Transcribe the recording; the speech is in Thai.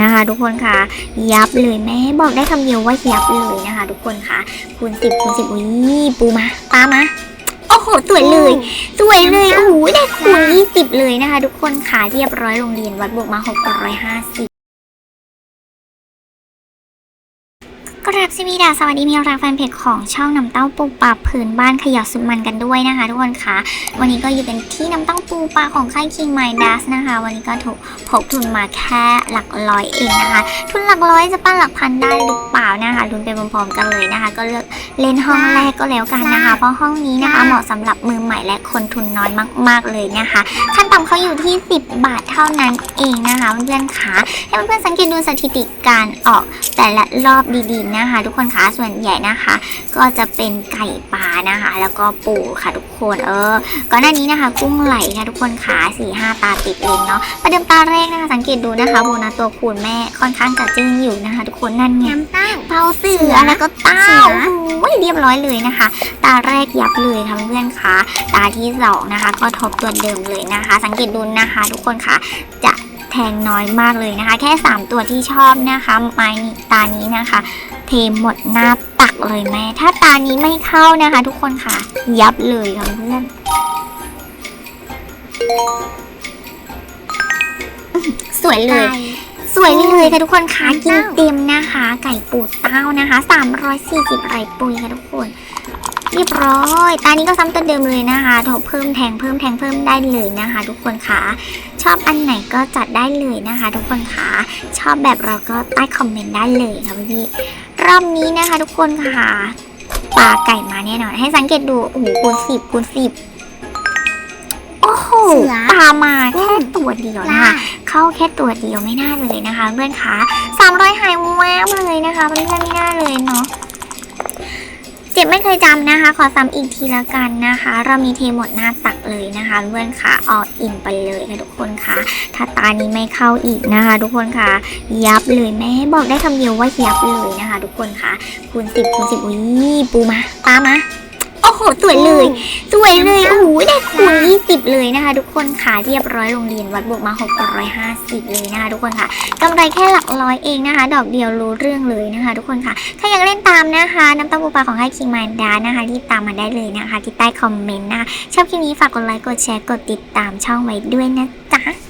นะคะ ทุกคนค่ะ ยับเลยแม่บอกได้คำเดียวว่ายับเลยนะคะ ทุกคนค่ะคูณสิบคูณสิบอุ้ยปูมาปลามาโอ้โหสวยเลยสวยเลยโอ้โหได้คูณยี่สิบเลยนะคะ ทุกคนค่ะเรียบร้อยโรงเรียนวัดบวกมาหกร้อยห้าสิบ สวีดาสวัสดีมีรักแฟนเพจของช่องน้ำเต้าปูปลาพื้นบ้านขยับสุดมันกันด้วยนะคะ ทุกคนค่ะวันนี้ก็อยู่กันที่น้ำเต้าปูปลาของค่าย King My d a s นะคะ วันนี้ก็ถูกพกทุนมาแค่หลักร้อยเองนะคะ ทุนหลักร้อยจะปั้นหลักพันได้หรือเปล่านะคะลุ้นไปพร้อมๆกันเลยนะคะ ก็เลือกเล่นห้องแรกก็แล้วกันนะคะ เพราะห้องนี้นะคะเหมาะสำหรับมือใหม่และคนทุนน้อยมาก ๆเลยนะคะ ขั้นต่ำเขาอยู่ที่ 10 บาทเท่านั้นเองนะคะเพื่อนๆคะให้เพื่อนๆสังเกตดูสถิติการออกแต่ละรอบดีๆนะคะ ทุกคนคะส่วนใหญ่นะคะ ก็จะเป็นไก่ปลานะคะ แล้วก็ปูค่ะทุกคนเออก่อนหน้านี้นะคะ กุ้งไหลค่ะทุกคนขาสี่ห้าตาติดเองเนาะประเดิมตาแรกนะคะ สังเกตดูนะคะโบนัสตัวคูณแม่ค่อนข้างจะจึ้งอยู่นะคะ ทุกคนนั่นไงน้ำเต้าเต้าเสือแล้วก็เต้าเสือโอ้ยเรียบร้อยเลยนะคะ ตาแรกยับเลยค่ะเพื่อนๆคะตาที่สองนะคะ ก็ทบตัวเดิมเลยนะคะ สังเกตดูนะคะ ทุกคนคะจะแทงน้อยมากเลยนะคะ แค่ 3 ตัวที่ชอบนะคะไม้นี้ตานี้นะคะ เทหมดหน้าตักเลยแม่ ถ้าตานี้ไม่เข้านะคะ ทุกคนค่ะ ยับเลยค่ะเพื่อนสวยเลย สวยเลยค่ะทุกคนคะกินเต็มนะคะ ไก่ปูดเต้านะคะ 340ไรปุยค่ะทุกคน เรียบร้อย ตานี้ก็ซ้ำตัวเดิมเลยนะคะถกเพิ่มแทงเพิ่มแทงเพิ่มได้เลยนะคะ ทุกคนคะชอบอันไหนก็จัดได้เลยนะคะ ทุกคนคะชอบแบบเราก็ใต้คอมเมนต์ได้เลยค่ะพี่ๆ รอบนี้นะคะ ทุกคนค่ะปลาไก่มาแน่นอน ให้สังเกตดู โอ้โหคูณสิบคูณสิบโอ้โหเสือปลามาแค่ตัวเดียวนะคะ เข้าแค่ตัวเดียวไม่น่าเลยนะคะ เพื่อนคะสามร้อยหายแวบเลยนะคะเพื่อน ไม่เคยจำนะคะ ขอซ้ำอีกทีละกันนะคะ เรามีเทหมดหน้าตักเลยนะคะเพื่อนคะออกอินไปเลยค่ะทุกคนคะถ้าตานี้ไม่เข้าอีกนะคะ ทุกคนคะยับเลยแม่บอกได้คำเดียวว่ายับเลยนะคะ ทุกคนคะคูณสิบคูณสิบอุ้ยปูมาปามา อ้โหสวยเลย สวยเลยโอ้โหได้คูณ20 เลยนะคะ ทุกคนค่ะเรียบร้อยโรงเรียนวัดบวกมา 650 เลยนะคะ ทุกคนค่ะกำไรแค่หลักร้อยเองนะคะ ดอกเดียวรู้เรื่องเลยนะคะ ทุกคนค่ะ ถ้าอยากเล่นตามนะคะน้ำเต้าปูปลาของค่ายคิงมานดานะคะรีบตามมาได้เลยนะคะ ที่ใต้คอมเมนต์นะคะชอบคลิปนี้ฝากกดไลค์กดแชร์กดติดตามช่องไว้ด้วยนะจ๊ะ